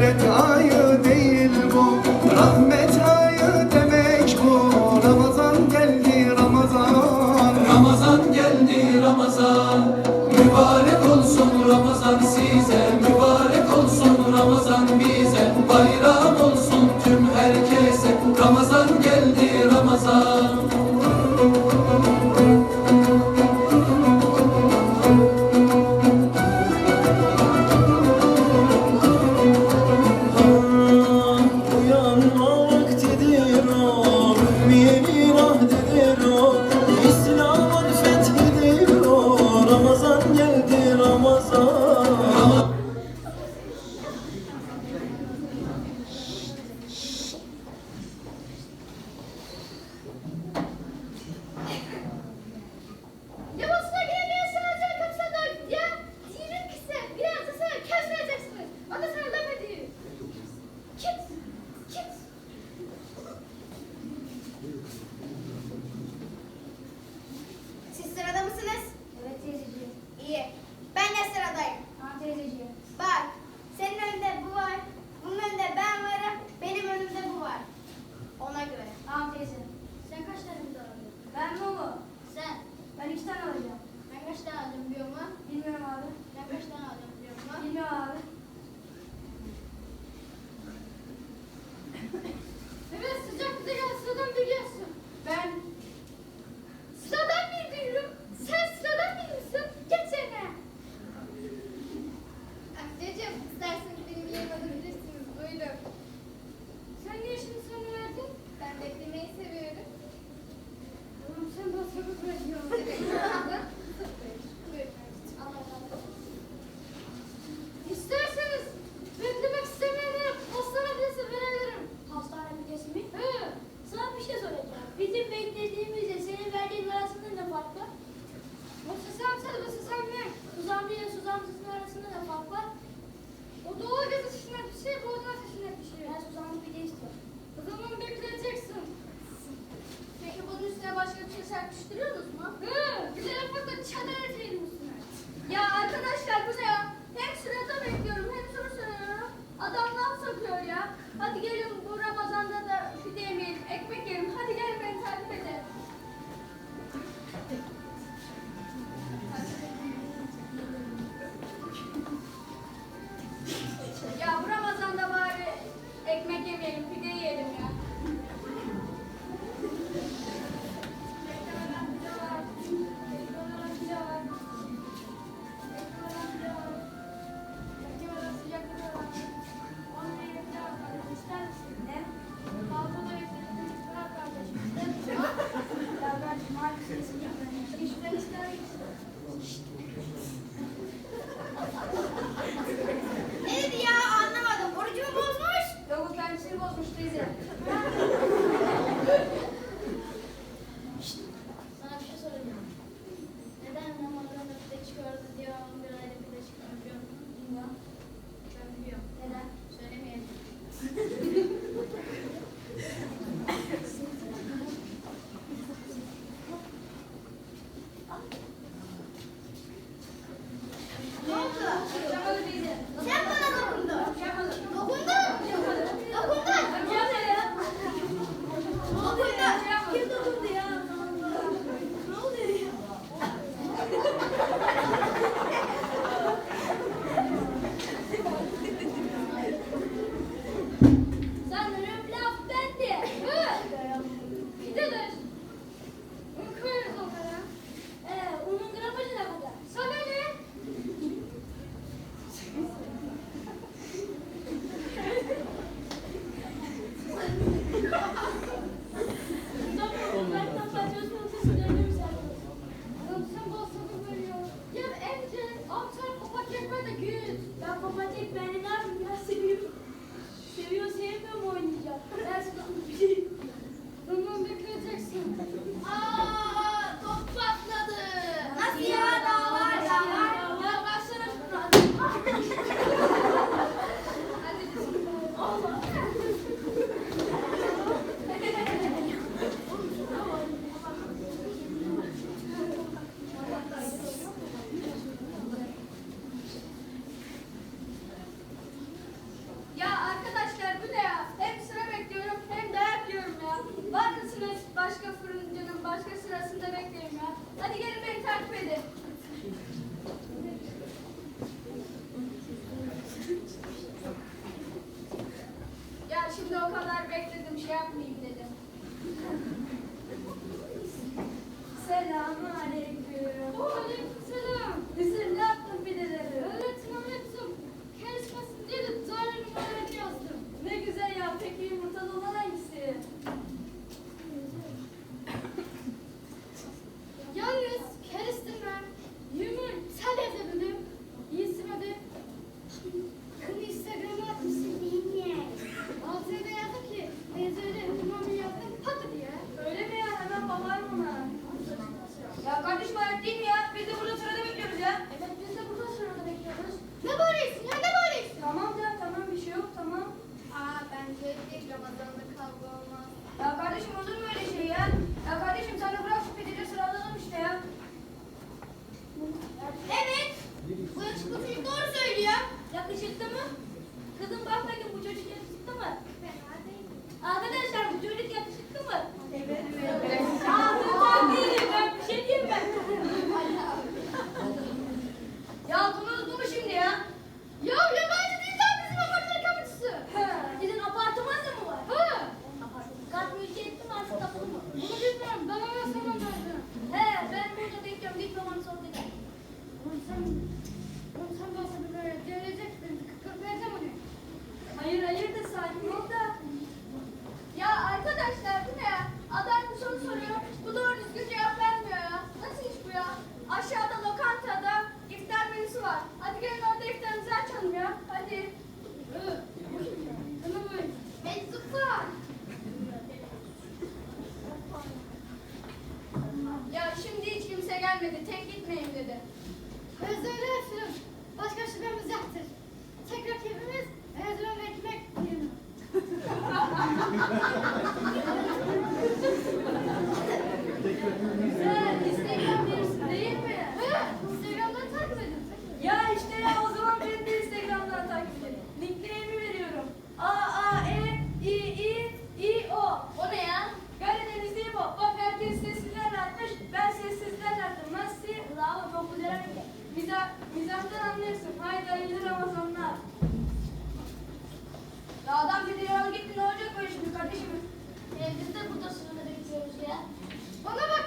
Hasret ayı değil bu. Rahmet ayı demek bu. Ramazan geldi Ramazan. Ramazan geldi Ramazan. Mübarek olsun Ramazan size. Mübarek olsun Ramazan bize. Bayram olsun tüm herkese. Ramazan geldi Hadi gelin bu Ramazan'da da şu yemeyelim. Ekmek yiyelim. o kadar bekledim şey yapmayayım dedim. Selamun aleyküm. Aleyküm selam. Üzüm ne yaptın pideleri? Kızım bak bakın bu çocuk yakışıklı mı? Fena değil. Arkadaşlar bu çocuk yakışıklı mı? Evet. evet. etmeyin dedi. Özür efendim. Başka şüphemiz yoktur. Tek rakibimiz Erzurum ekmek yiyeni. Tek rakibimiz Biz de burada sınırda bekliyoruz ya. Bana bak